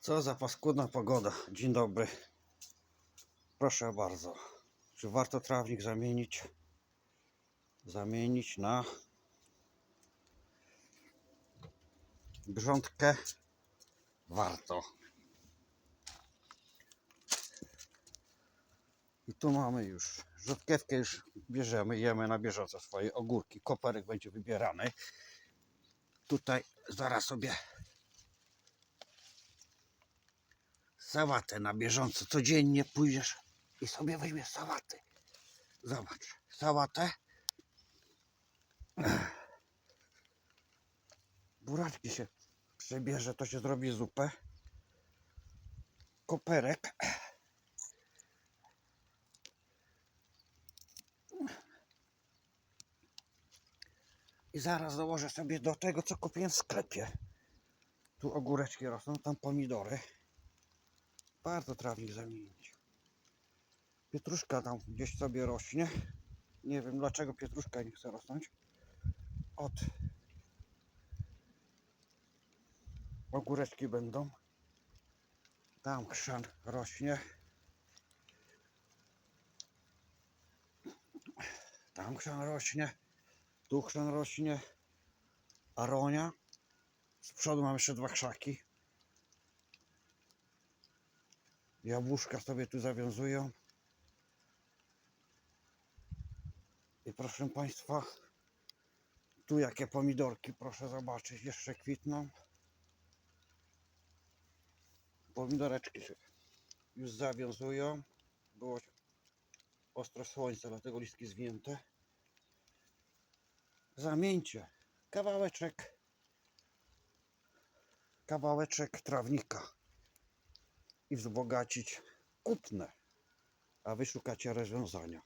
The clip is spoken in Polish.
Co za paskudna pogoda. Dzień dobry. Proszę bardzo. Czy warto trawnik zamienić? Zamienić na grządkę? Warto. I tu mamy już rzodkiewkę już bierzemy, jemy na bieżąco swoje ogórki. Koperek będzie wybierany. Tutaj zaraz sobie sałatę na bieżąco. Codziennie pójdziesz i sobie weźmiesz sałaty. Zobacz, sałatę. Buraczki się przebierze, to się zrobi zupę. Koperek. I zaraz dołożę sobie do tego, co kupiłem w sklepie. Tu ogóreczki rosną, tam pomidory. Bardzo trawnik zamienić. Pietruszka tam gdzieś sobie rośnie. Nie wiem dlaczego pietruszka nie chce rosnąć. Od ogóreczki będą. Tam chrzan rośnie. Tam chrzan rośnie. Tu chrzan rośnie. Aronia. Z przodu mam jeszcze dwa krzaki. Jabłuszka sobie tu zawiązują. I proszę Państwa, tu jakie pomidorki, proszę zobaczyć, jeszcze kwitną. Pomidoreczki się już zawiązują. Było ostro słońce, dlatego listki zwinięte. Zamieńcie kawałeczek, kawałeczek trawnika i wzbogacić kupne, a wy szukacie rozwiązania.